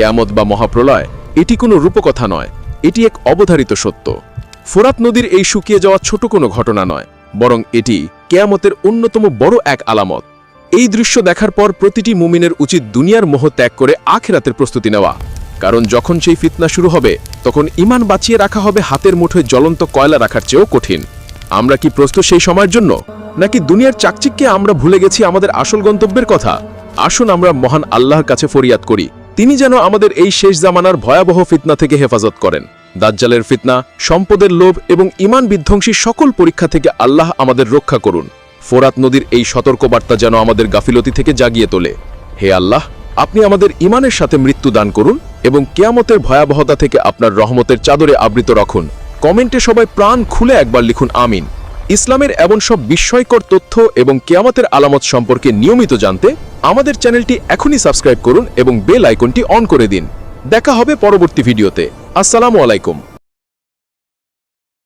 কেয়ামত বা মহাপ্রলয়, এটি কোনো রূপকথা নয়, এটি এক অবধারিত সত্য। ফোরাত নদীর এই শুকিয়ে যাওয়া ছোট কোনো ঘটনা নয়, বরং এটি কেয়ামতের অন্যতম বড় এক আলামত। এই দৃশ্য দেখার পর প্রতিটি মুমিনের উচিত দুনিয়ার মোহ ত্যাগ করে আখেরাতের প্রস্তুতি নেওয়া। কারণ যখন সেই ফিতনা শুরু হবে, তখন ইমান বাঁচিয়ে রাখা হবে হাতের মুঠোয় জ্বলন্ত কয়লা রাখার চেয়েও কঠিন। আমরা কি প্রস্তুত সেই সময়ের জন্য? নাকি দুনিয়ার চাকচিককে আমরা ভুলে গেছি আমাদের আসল গন্তব্যের কথা? আসুন আমরা মহান আল্লাহর কাছে ফরিয়াদ করি। তিনি যেন আমাদের এই শেষ জামানার ভয়াবহ ফিতনা থেকে হেফাজত করেন। দাজ্জালের ফিতনা, সম্পদের লোভ এবং ইমান বিধ্বংসী সকল পরীক্ষা থেকে আল্লাহ আমাদের রক্ষা করুন। ফোরাত নদীর এই সতর্কবার্তা যেন আমাদের গাফিলতি থেকে জাগিয়ে তোলে। হে আল্লাহ, আপনি আমাদের ইমানের সাথে মৃত্যু দান করুন এবং কেয়ামতের ভয়াবহতা থেকে আপনার রহমতের চাদরে আবৃত রাখুন। কমেন্টে সবাই প্রাণ খুলে একবার লিখুন, আমিন। ইসলামের এমন সব বিস্ময়কর তথ্য এবং কেয়ামতের আলামত সম্পর্কে নিয়মিত জানতে আমাদের চ্যানেলটি এখনই সাবস্ক্রাইব করুন এবং বেল আইকনটি অন করে দিন। দেখা হবে পরবর্তী ভিডিওতে। আসসালামু আলাইকুম।